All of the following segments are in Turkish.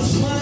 God's mind.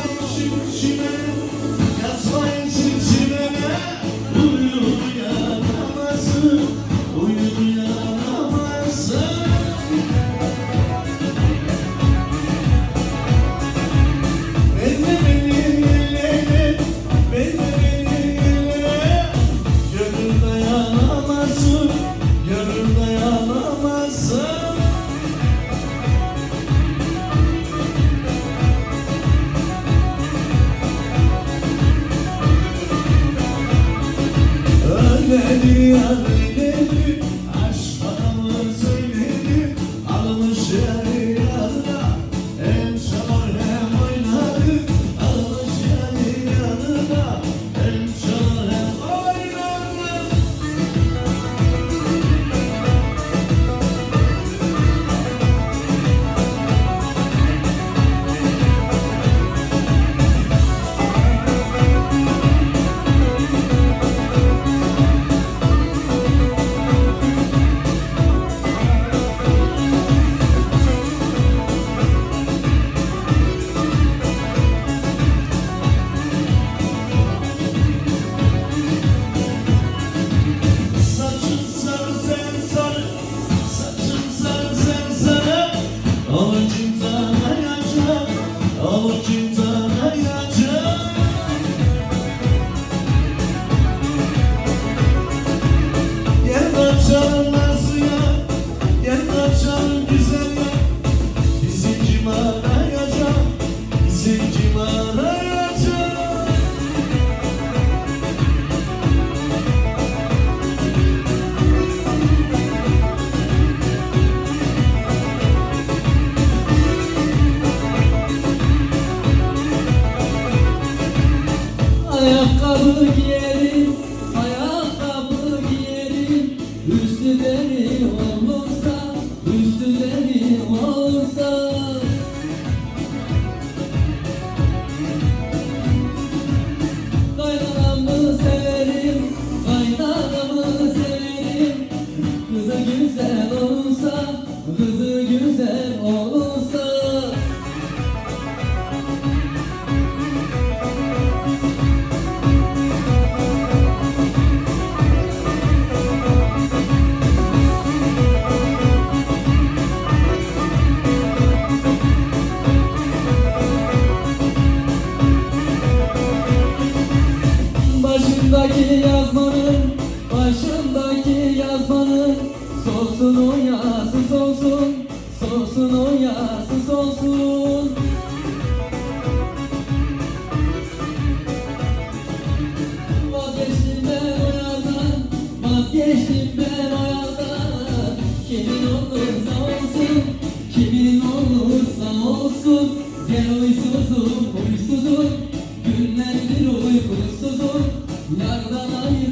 Yazmanın, başındaki yazmanın Solsun o yazı solsun, solsun o yazı solsun Vazgeçtim ben o yardan, vazgeçtim ben o yardan Kimin olursa olsun, kimin olursa olsun. Gel uysuzum, huysuzum, günlerdir Yardan ayrı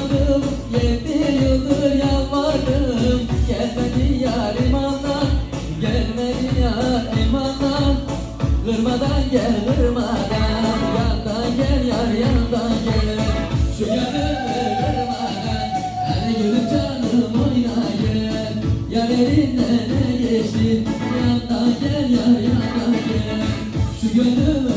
yalvardım, yedi yıldır yalvardım Gelmedi yar imandan, gelmedi yar imandan. Kırmadan gel kırmadan, yandan gel yar yandan gel. Şu gönlümü kırmadan, hadi gülüm canım oyna gel Yar elinden ne geçti, yandan gel yar yandan gel. Şu gönlümü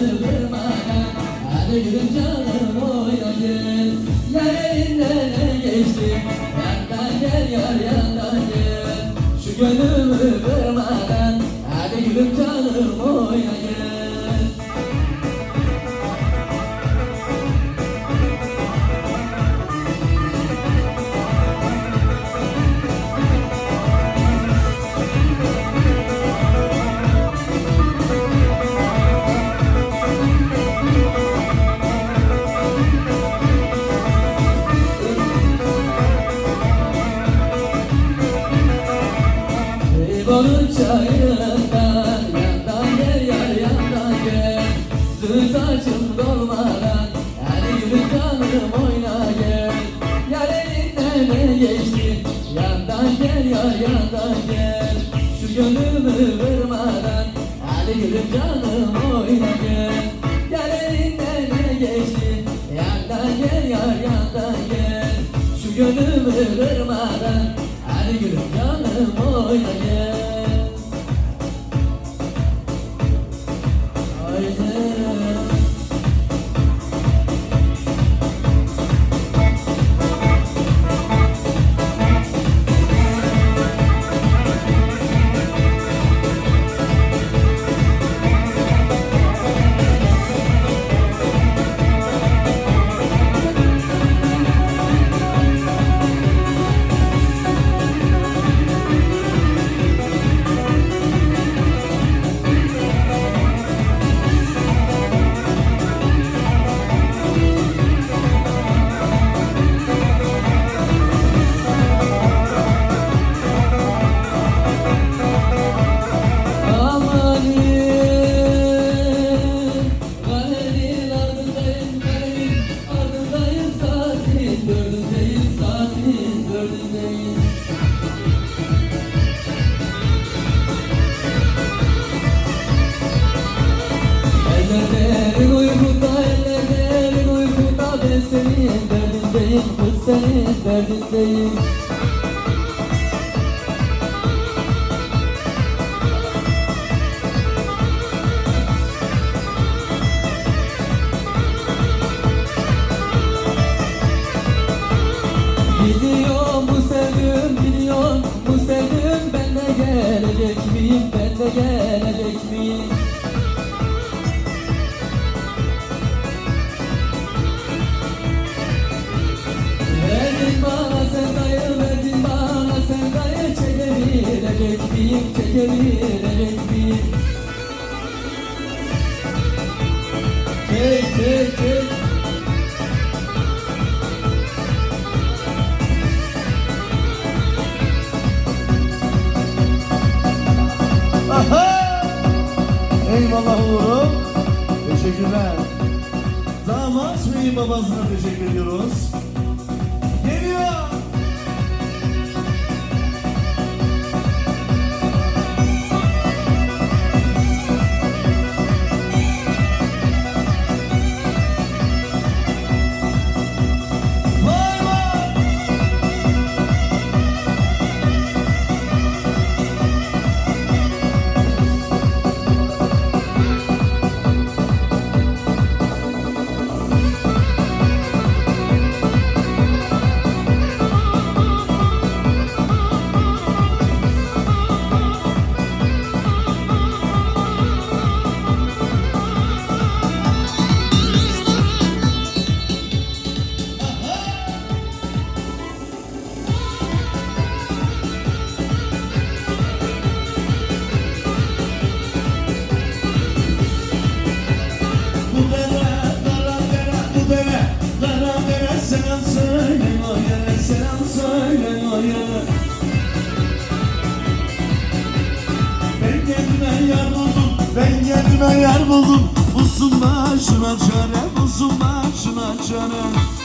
geçti. Yandan gel yar yandan gel. Şu gönlümü kırmadan Hadi gülüm canım oyna gel. Yar elinden ne geçti? Yandan gel yar yandan gel. Şu gönlümü kırmadan Hadi gülüm canım oyna gel Biliyorum bu sevdum biliyorum bu sevdum ben de gelecek miyim ben de gelecek miyim Miyim çekebilecek miyim Çek çek çek Aha! Eyvallah oğlum. Teşekkürler. Damat Bey'in babasına teşekkür ediyoruz. Geliyor. Buldum. Bulsun başına çare, bulsun başına çare.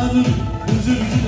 Hanım huzur